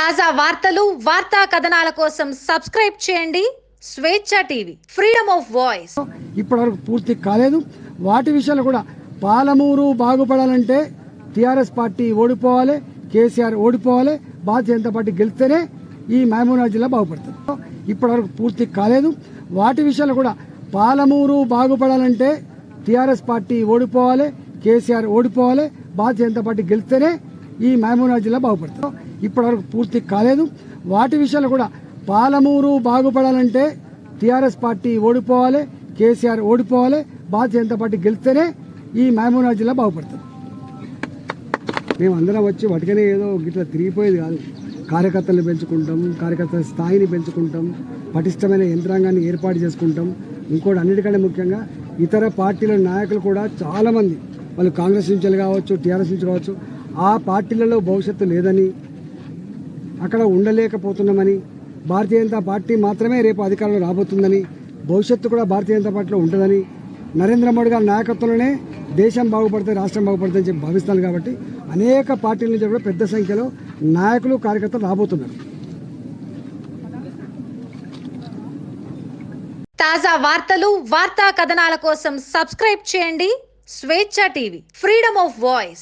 తాజా వార్తలు వార్తా కథనాల కోసం సబ్స్క్రైబ్ చేయండి. స్వేచ్ఛ టీవీ ఫ్రీడమ్ ఆఫ్ వాయిస్. ఇప్పటివరకు పూర్తి కాలేదు. వాటి విషయాలు కూడా పాలమూరు బాగుపడాలంటే టీఆర్ఎస్ పార్టీ ఓడిపోవాలి కేసీఆర్ ఓడిపోవాలి భారతీయ జనతా పార్టీ గెలిస్తేనే ఈ మహబూబ్నగర్ జిల్లా బాగుపడుతుంది. ఇప్పటివరకు పూర్తి కాలేదు. వాటి విషయాలు కూడా పాలమూరు బాగుపడాలంటే టీఆర్ఎస్ పార్టీ ఓడిపోవాలి కేసీఆర్ ఓడిపోవాలి భారతీయ జనతా పార్టీ గెలిస్తేనే ఈ మహబూబ్నగర్ జిల్లా బాగుపడుతుంది. ఇప్పటివరకు పూర్తి కాలేదు. వాటి విషయాలు కూడా పాలమూరు బాగుపడాలంటే టీఆర్ఎస్ పార్టీ ఓడిపోవాలి కేసీఆర్ ఓడిపోవాలి భారతీయ జనతా పార్టీ గెలిస్తేనే ఈ మహబూబ్నగర్ జిల్లా బాగుపడుతుంది. మేము అందరం వచ్చి వాటికనే ఏదో గిట్లా తిరిగిపోయేది కాదు. కార్యకర్తలను పెంచుకుంటాం కార్యకర్తల స్థాయిని పెంచుకుంటాం పటిష్టమైన యంత్రాంగాన్ని ఏర్పాటు చేసుకుంటాం. ఇంకోటి అన్నిటికంటే ముఖ్యంగా ఇతర పార్టీల నాయకులు కూడా చాలామంది. వాళ్ళు కాంగ్రెస్ నుంచి కావచ్చు టీఆర్ఎస్ నుంచి కావచ్చు ఆ పార్టీలలో భవిష్యత్తు లేదని అక్కడ ఉండలేకపోతున్నామని భారతీయ జనతా పార్టీ మాత్రమే రేపు అధికారంలో రాబోతుందని భవిష్యత్తు కూడా భారతీయ జనతా పార్టీలో ఉంటుందని నరేంద్ర మోడీ గారి నాయకత్వంలోనే దేశం బాగుపడితే రాష్ట్రం బాగుపడుతుందని చెప్పి భావిస్తాను కాబట్టి అనేక పార్టీల నుంచి కూడా పెద్ద సంఖ్యలో నాయకులు కార్యకర్తలు రాబోతున్నారు. తాజా వార్తలు వార్తా కథనాల కోసం సబ్స్క్రైబ్ చేయండి స్వేచ్ఛ టీవీ ఫ్రీడమ్ ఆఫ్ వాయిస్.